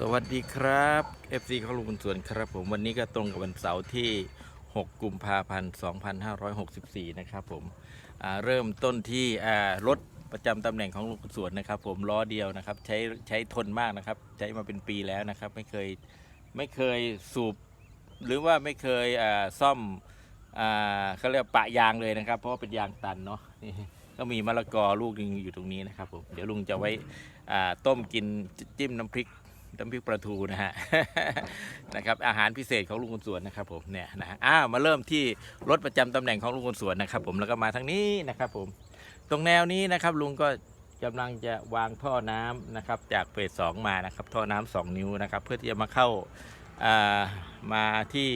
สวัสดีครับ FC ของลุงบุญส่วนครับผมวันนี้ก็ตรงกับวันเสาร์ที่ 6 กุมภาพันธ์ 2564 นะครับผมเริ่มต้นที่รถประจำตำแหน่งของลุงบุญส่วนนะครับ ผมล้อเดียวนะครับใช้ใช้ทนมากนะครับ ใช้มาเป็นปีแล้วนะครับ ไม่เคยไม่เคยสูบ หรือว่าไม่เคยซ่อมเขาเรียกปะยางเลยนะครับ เพราะว่าเป็นยางตันเนาะก็มีมะละกอลูกหนึงอยู่ตรงนี้นะครับผมเดี๋ยวลุงจะไว้ต้มกินจิ้มน้ำพริก น้ำพริกปลาทูนะฮะนะครับอาหารพิเศษของลุงคนสวนนะครับผมเนี่ยนะฮะอ้าวมาเริ่มที่รถประจำตำแหน่งของลุงคนสวนนะครับ ผมแล้วก็มาทางนี้นะครับ ผม ตรงแนวนี้นะครับ ลุงก็กำลังจะวางท่อน้ำนะครับ จากเฟสสองมานะครับ ท่อน้ำสองนิ้วนะครับ เพื่อที่จะมาเข้าอ่ามาที่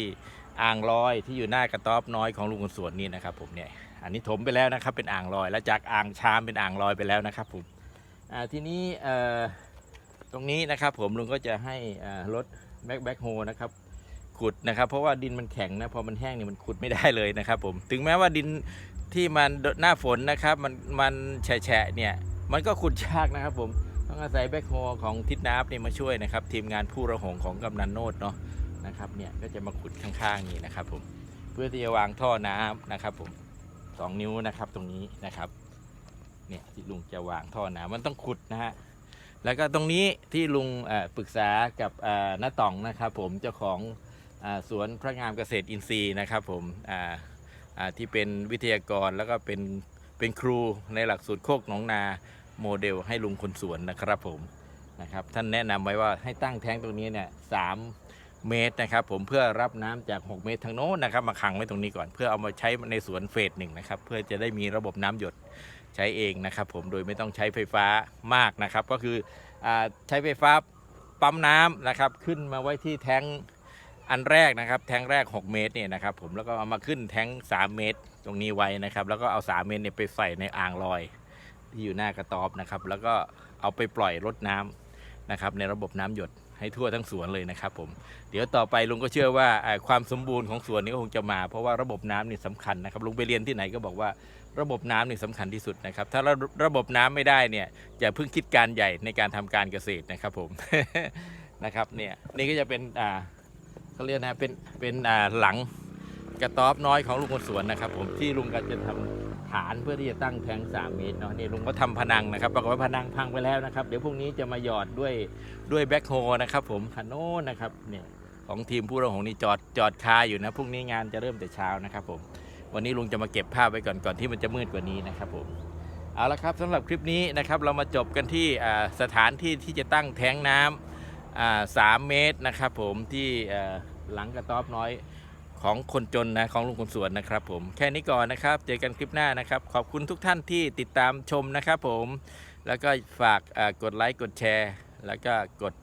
อ่างลอยที่อยู่หน้ากระต๊อบน้อยของลุงคนสวนนี่นะครับ ผมเนี่ยอันนี้ถมไปแล้วนะครับ เป็นอ่างลอย แล้วจากอ่างชามเป็นอ่างลอยไปแล้วนะครับผมอ่าทีนี้เอ่อ ตรงนี้นะครับ ผมลุงก็จะให้รถแบ็คแบ็คโฮนะครับขุดนะครับ เพราะว่าดินมันแข็งนะพอมันแห้งเนี่ยมันขุดไม่ได้เลยนะครับ ผมถึงแม้ว่าดินที่มันหน้าฝนนะครับ มันมันแฉะเนี่ยมันก็ขุดยากนะครับ ผมต้องอาศัยแบ็คโฮของทิศน้ำเนี่ยมาช่วยนะครับ ทีมงานผู้ระหงของกำนันโนดเนาะนะครับเนี่ยก็จะมาขุดข้างๆนี่นะครับ ผมเพื่อที่จะวางท่อน้ำนะครับ ผมสองนิ้วนะครับตรงนี้นะครับ เนี่ยที่ลุงจะวางท่อน้ำมันต้องขุดนะฮะ แล้วก็ตรงนี้ที่ลุงปรึกษากับน้าต่องนะครับผมเจ้าของอสวนพระงามเกษตรอินทรีย์นะครับผมที่เป็นวิทยากรแล้วก็เป็นเป็นครูในหลักสูตรโคกหนองนาโมเดลให้ลุงคนสวนนะครับผมนะครับท่านแนะนำไว้ว่าให้ตั้งแท้งตรงนี้เนี่ยสามเมตรนะครับผมเพื่อรับน้ำจาก 6 เมตรทางโน้นนะครับมาขังไว้ตรงนี้ก่อนเพื่อเอามาใช้ในสวนเฟสหนึ่งนะครับเพื่อจะได้มีระบบน้ำหยด ใช้เองนะครับผมโดยไม่ต้องใช้ไฟฟ้ามากนะครับ ก็คืออใช้ไฟฟ้าปั๊มน้ำนะครับ ขึ้นมาไว้ที่แท้งอันแรกนะครับ แท้งแรก 6 เมตรเนี่ยนะครับผมแล้วก็เอามาขึ้นแท้ง 3 เมตรตรงนี้ไว้นะครับ แล้วก็เอา 3 เมตรเนี่ยไปใส่ในอ่างลอย ที่อยู่หน้ากระต๊อบนะครับ แล้วก็เอาไปปล่อยรดน้ำนะครับ ในระบบน้ำหยดให้ทั่วทั้งสวนเลยนะครับผมเดี๋ยวต่อไปลุงก็เชื่อว่าอ่าความสมบูรณ์ของสวนนี้ก็คงจะมา เพราะว่าระบบน้ำนี่สำคัญนะครับลุงไปเรียนที่ไหนก็บอกว่า ระบบน้ำนี่สำคัญที่สุดนะครับ ถ้าระระบบน้ำไม่ได้เนี่ยอย่าเพิ่งคิดการใหญ่ในการทำการเกษตรนะครับผม นะครับเนี่ยนี่ก็จะเป็นอ่าเขาเรียกนะเป็นเป็นอ่าหลังกระต๊อบน้อยของลุงคนสวนนะครับ ผมที่ลุงก็จะทำฐานเพื่อที่จะตั้งแทง3เมตรเนาะนี่ลุงก็ทำพนังนะครับปรากฏว่าพนังพังไปแล้วนะครับ เดี๋ยวพรุ่งนี้จะมาหยอดด้วยด้วยแบ็คโฮนะครับ ผมคันโน้นนะครับเนี่ยของทีมผู้ระหงนี่จอดจอดคาอยู่นะพรุ่งนี้งานจะเริ่มแต่เช้านะครับผม วันนี้ลุงจะมาเก็บภาพไว้ก่อนก่อนที่มันจะมืดกว่านี้นะครับผมเอาละครับสำหรับคลิปนี้นะครับเรามาจบกันที่สถานที่ที่จะตั้งแท้งน้ำอ่าสามเมตรนะครับผมที่หลังกระต๊อบน้อยของคนจนนะของลุงคนสวนนะครับผมแค่นี้ก่อนนะครับ เจอกันคลิปหน้านะครับ ขอบคุณทุกท่านที่ติดตามชมนะครับผมแล้วก็ฝากกดไลค์กดแชร์ แล้วก็กด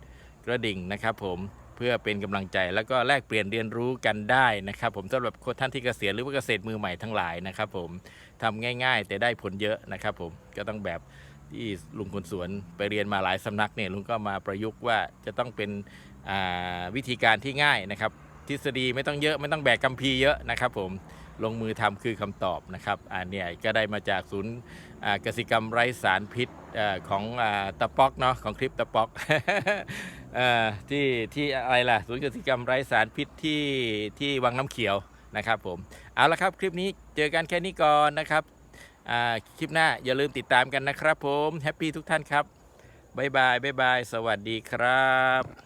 กระดิ่งนะครับผม เพื่อเป็นกำลังใจแล้วก็แลกเปลี่ยนเรียนรู้กันได้นะครับ ผมสำหรับคนท่านที่เกษียณหรือว่าเกษตรมือใหม่ทั้งหลายนะครับ ผมทำง่าย ๆ แต่ได้ผลเยอะนะครับ ผมก็ต้องแบบที่ลุงคนสวนไปเรียนมาหลายสำนักเนี่ยลุงก็มาประยุกต์ว่าจะต้องเป็นวิธีการที่ง่ายนะครับ ทฤษฎีไม่ต้องเยอะไม่ต้องแบกกัมพีเยอะนะครับ ผม ลงมือทำคือคำตอบนะครับอันเนี้ยก็ได้มาจากศูนย์กสิกรรมไร้สารพิษอของอตะป๊อกเนาะของคลิปตะป๊อกอที่ที่อะไรล่ะศูนย์กสิกรรมไร้สารพิษที่ที่วังน้ำเขียวนะครับผมเอาละครับคลิปนี้เจอกันแค่นี้ก่อนนะครับคลิปหน้าอย่าลืมติดตามกันนะครับผมแฮปปี้ทุกท่านครับบ๊ายบายบ๊ายบายสวัสดีครับ